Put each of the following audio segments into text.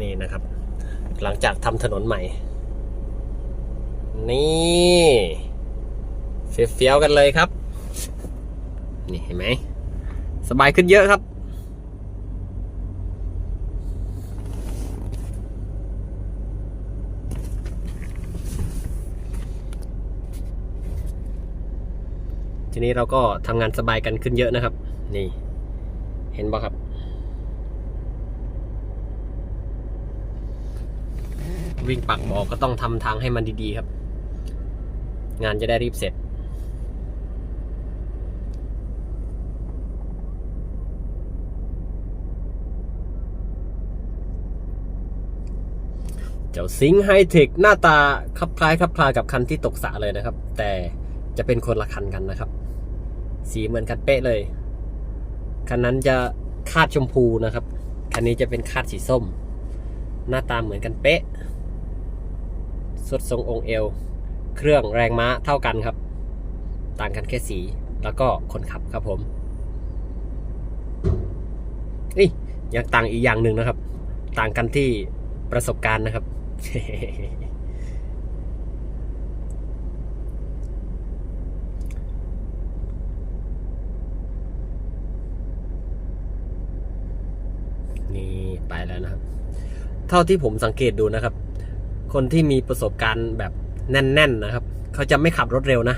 นี่นะครับ หลังจากทำถนนใหม่ นี่เฟี้ยวๆกันเลยครับ นี่เห็นไหม สบายขึ้นเยอะครับทีนี้เราก็ทำงานสบายกันขึ้นเยอะนะครับ นี่ เห็นบ่ครับ วิ่งปักบอกก็ต้องทำทางให้มันดีๆครับ งานจะได้รีบเสร็จ เจ้าซิงไฮเทคหน้าตาคลับคล้ายคลับคลากับคันที่ตกสะเลยนะครับ แต่จะเป็นคนละคันกันนะครับ สีเหมือนกันเป๊ะเลย คันนั้นจะคาดชมพูนะครับ คันนี้จะเป็นคาดสีส้ม หน้าตาเหมือนกันเป๊ะ สุดทรงองค์เอว เครื่องแรงม้าเท่ากันครับ ต่างกันแค่สีแล้วก็คนขับครับผม นี่ยังต่างอีกอย่างหนึ่งนะครับ ต่างกันที่ประสบการณ์นะครับ นี่ไปแล้วนะครับ เท่าที่ผมสังเกตดูนะครับ คนที่มีประสบการณ์แบบแน่น ๆนะครับ เขาจะไม่ขับรถเร็วนะ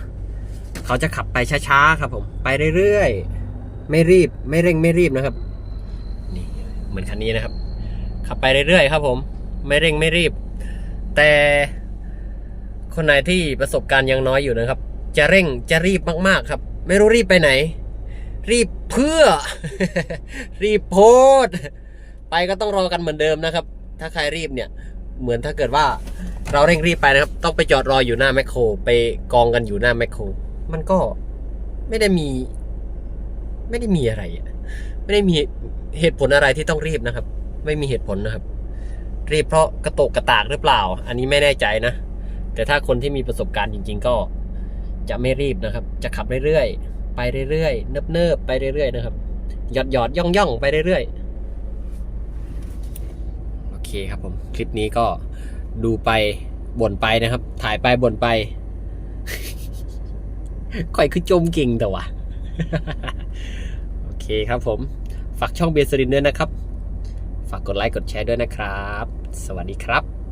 เขาจะขับไปช้าๆครับผม ไปเรื่อยๆ ไม่รีบ ไม่เร่งไม่รีบนะครับ นี่เหมือนคันนี้นะครับ ขับไปเรื่อยๆครับผม ไม่เร่งไม่รีบ แต่คนไหนที่ประสบการณ์ยังน้อยอยู่นะครับ จะเร่งจะรีบมากๆครับ ไม่รู้รีบไปไหน รีบเพื่อ รีบโพดไปก็ต้องรอกันเหมือนเดิมนะครับ ถ้าใครรีบเนี่ย เหมือนถ้าเกิดว่าเราเร่งรีบไปนะครับ ต้องไปจอดรออยู่หน้าแมคโคร ไปกองกันอยู่หน้าแมคโคร มันก็ไม่ได้มี ไม่ได้มีอะไรไม่ได้มีเหตุผลอะไรที่ต้องรีบนะครับ ไม่มีเหตุผลนะครับ รีบเพราะกระโตกกระตากหรือเปล่า อันนี้ไม่แน่ใจนะ แต่ถ้าคนที่มีประสบการณ์จริง ๆ ก็จะไม่รีบนะครับ จะขับเรื่อยๆไปเรื่อยๆเนิบๆไปเรื่อยๆนะครับหยอดหยอดย่องย่องๆไปเรื่อยๆ คครับผม คลิปนี้ก็ดูไปบ่นไปนะครับ ถ่ายไปบ่นไปค่อยคือจมกิ่งแต่ว่าโอเคครับผม ฝากช่องเบียร์สรินด้วยนะครับ ฝากกดไลค์กดแชร์ด้วยนะครับ สวัสดีครับ